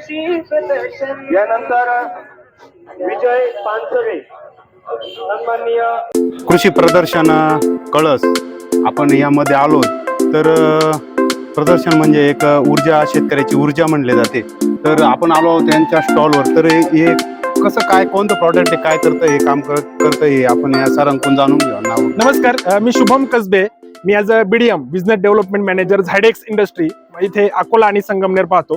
कृषी प्रदर्शन. यानंतर विजय पानसरे सन्माननीय कृषी प्रदर्शन कळस. आपण यामध्ये आलो तर प्रदर्शन म्हणजे एक ऊर्जा शेतकऱ्याची ऊर्जा म्हणले जाते. तर आपण आलो आहोत त्यांच्या स्टॉलवर. तर हे कसं काय कोणतं प्रॉडक्ट आहे काय करतं हे काम कर करतं हे आपण या सरांकडून जाणून घेऊ. नमस्कार मी शुभम कसबे मी as a BDM business development manager Zydex industry इथे अकोला आणि संगमनेर पाहतो.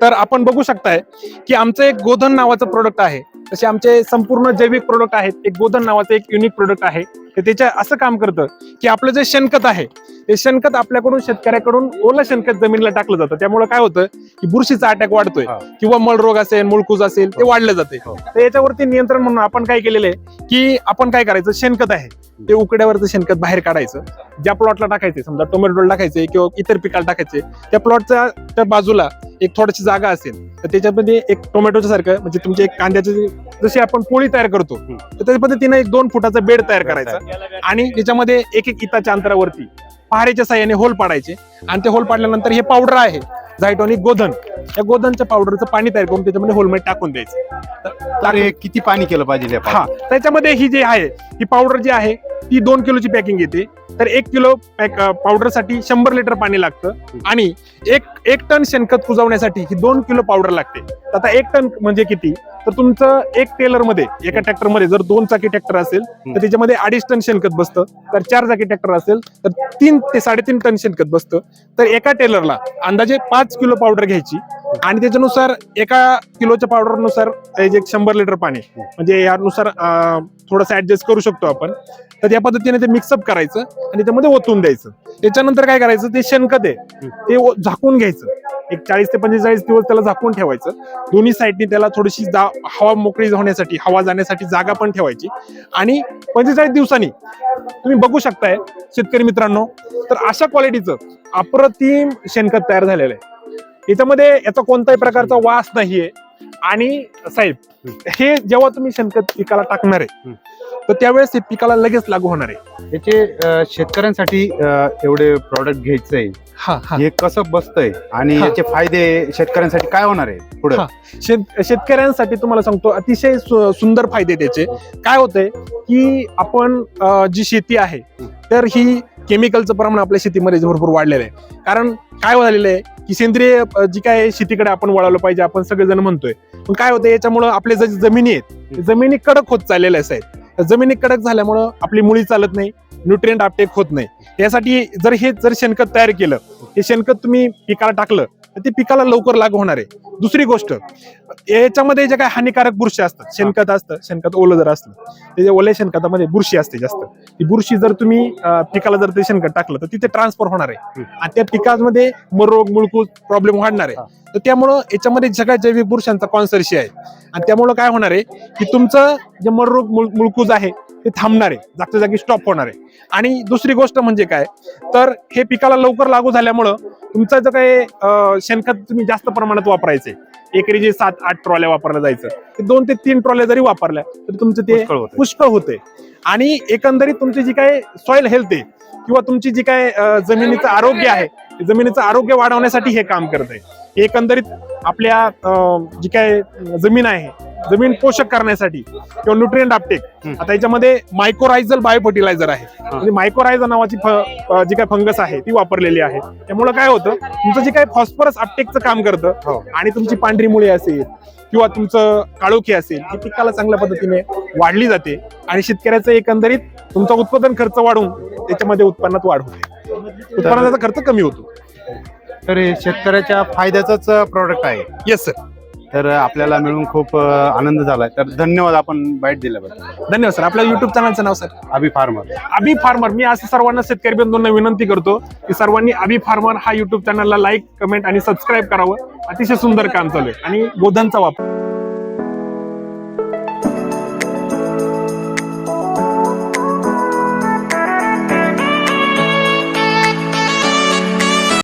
तर आपण बघू शकताय की आमचं एक गोधन नावाचं प्रोडक्ट आहे. तसे आमचे संपूर्ण जैविक प्रोडक्ट आहेत. एक गोधन नावाचं एक युनिक प्रोडक्ट आहे. ते त्याच्या असं काम करतं की आपलं जे शेणखत आहे ते शेणखत आपल्याकडून शेतकऱ्याकडून ओलं शेणखत जमिनीला टाकलं जातं. त्यामुळे काय होतं की बुरशीचा अटॅक वाढतोय हा. किंवा मळरोग असेल मुळकूज असेल ते वाढलं जाते. हो. तर याच्यावरती नियंत्रण म्हणून आपण काय केलेलं आहे की आपण काय करायचं? शेणखत आहे. ते उकड्यावरचं शेणखत बाहेर काढायचं. ज्या प्लॉटला टाकायचे समजा टोमॅटोला टाकायचे किंवा इतर पिकाला टाकायचे त्या प्लॉटच्या त्या बाजूला एक थोडीशी जागा असेल तर त्याच्यामध्ये एक टोमॅटोच्या सारखं म्हणजे तुमचे एक कांद्याची जशी आपण पोळी तयार करतो तर त्या पद्धतीने एक दोन फुटाचा बेड तयार करायचा. आणि त्याच्यामध्ये एक एक इताच्या अंतरावरती पहारेच्या साह्याने होल पाडायचे. आणि ते होल पाडल्यानंतर हे पावडर आहे झायटॉनिक गोधन. या गोधनच्या पावडरचं पाणी तयार करून त्याच्यामध्ये होलमेट टाकून द्यायचं. तर हे किती पाणी केलं पाहिजे हा त्याच्यामध्ये ही जी आहे ही पावडर जी आहे ती दोन किलोची पॅकिंग येते. तर एक किलो पॅक पावडरसाठी शंभर लिटर पाणी लागतं. आणि एक एक टन शेणखत कुजवण्यासाठी ही दोन किलो पावडर लागते. आता एक टन म्हणजे किती? तर तुमचं एक टेलरमध्ये एका ट्रॅक्टरमध्ये जर दोन चाकी ट्रॅक्टर असेल तर त्याच्यामध्ये अडीच टन शेणखत बसतं. तर चार चाकी ट्रॅक्टर असेल तर तीन ते साडेतीन टन शेणखत बसतं. तर एका टेलरला अंदाजे पाच किलो पावडर घ्यायची आणि त्याच्यानुसार एका किलोच्या पावडरनुसार जे शंभर लिटर पाणी म्हणजे यानुसार थोडंसं ऍडजस्ट करू शकतो आपण. तर या पद्धतीने ते मिक्सअप करायचं आणि त्याच्यामध्ये ओतून द्यायचं. त्याच्यानंतर काय करायचं ते शेणखत आहे ते झाकून घ्यायचं. एक चाळीस ते पंचेचाळीस दिवस त्याला झाकून ठेवायचं. दोन्ही साईडनी त्याला थोडीशी जा- हवा मोकळी होण्यासाठी हवा जाण्यासाठी जागा पण ठेवायची. आणि पंचेचाळीस दिवसांनी तुम्ही बघू शकताय शेतकरी मित्रांनो तर अशा क्वालिटीचं अप्रतिम शेणखत तयार झालेलं आहे. याच्यामध्ये याचा कोणत्याही प्रकारचा वास नाहीये. आणि साहेब हे जेव्हा तुम्ही शेणखत पिकाला टाकणार आहे तर त्यावेळेस हे पिकाला लगेच लागू होणार आहे. याचे शेतकऱ्यांसाठी एवढे प्रॉडक्ट घ्यायचंय हा हा हे. कसं बसतंय आणि. याचे फायदे शेतकऱ्यांसाठी काय होणार आहे पुढे. शेत शेतकऱ्यांसाठी तुम्हाला सांगतो अतिशय सुंदर फायदे त्याचे. काय होतंय की आपण जी शेती आहे तर ही केमिकलचं प्रमाण आपल्या शेतीमध्ये भरपूर वाढलेलं आहे. कारण काय झालेलं आहे की सेंद्रिय जी काय शेतीकडे आपण वळालं पाहिजे आपण सगळेजण म्हणतोय. पण काय होतं याच्यामुळं आपले जे जमिनी आहेत जमिनी कडक होत चाललेल्या आहेत. जमिनी कडक झाल्यामुळं आपली मुळी चालत नाही न्यूट्रिएंट अपटेक होत नाही. यासाठी जर हे जर शेणखत तयार केलं हे शेणखत तुम्ही पिकाला टाकलं तर ते पिकाला लवकर लागू होणार आहे. दुसरी गोष्ट याच्यामध्ये जे काही हानिकारक बुरशी असतात शेणखत असतं शेणखत ओलं जर असलं ते ओल्या शेणखतामध्ये बुरशी असते जास्त. ती बुरशी जर तुम्ही पिकाला जर ते शेणखत टाकलं तर तिथे ट्रान्सफर होणार आहे. आणि त्या पिकामध्ये मरोग मुळकूज प्रॉब्लेम वाढणार आहे. तर त्यामुळं याच्यामध्ये सगळ्या जैविक बुरशांचा कॉन्सर्शी आहे. आणि त्यामुळं काय होणार आहे की तुमचं जे मरोग मुळ- मुळकूज आहे ते थांबणार आहे. जागच्या जागी स्टॉप होणार आहे. आणि दुसरी गोष्ट म्हणजे काय तर हे पिकाला लवकर लागू झाल्यामुळं तुमचं जे काही अं, शेणखत तुम्ही जास्त प्रमाणात वापरायचे एकरी जे सात आठ ट्रॉल्या वापरल्या जायचं. दोन ते तीन ट्रॉल्या जरी वापरल्या तर तुमचं ते पुष्कळ होते. आणि एकंदरीत तुमची जी काय सॉइल हेल्थ आहे किंवा तुमची जी काय जमिनीचं आरोग्य आहे जमिनीचं आरोग्य वाढवण्यासाठी हे काम करत आहे. एकंदरीत आपल्या जी काय जमीन आहे जमीन पोषक करण्यासाठी किंवा न्यूट्रिएंट अपटेक हम्म. आता याच्यामध्ये मायक्रोरायझल बायो फर्टिलायझर आहे म्हणजे मायक्रोरायझा नावाची जी काय फंगस आहे ती वापरलेली आहे. त्यामुळे काय होतं तुमचं जे काय फॉस्फरस अपटेकचं काम करतं हो. आणि तुमची पांढरी मुळी असेल किंवा तुमचं काळोखी असेल ही पिकाला चांगल्या पद्धतीने वाढली जाते आणि शेतकऱ्याचं एकंदरीत तुमचा उत्पादन खर्च वाढून त्याच्यामध्ये उत्पन्नात वाढ होते. उत्पन्नाचा खर्च कमी होतो. तर हे शेतकऱ्याच्या फायद्याचंच प्रॉडक्ट आहे. येस सर तर आपल्याला मिळून खूप आनंद झालाय. तर धन्यवाद आपण बाईट दिल्याबद्दल. धन्यवाद सर. आपल्या युट्यूब चॅनलचं नाव sir? Abhi farmer. Abhi farmer. मी असं सर्वांना शेतकरी बंधूंना विनंती करतो की सर्वांनी अभि फार्मर हा युट्यूब चॅनलला लाईक कमेंट आणि सबस्क्राईब करावं. अतिशय सुंदर काम चालू आहे आणि गोधनचा वापर.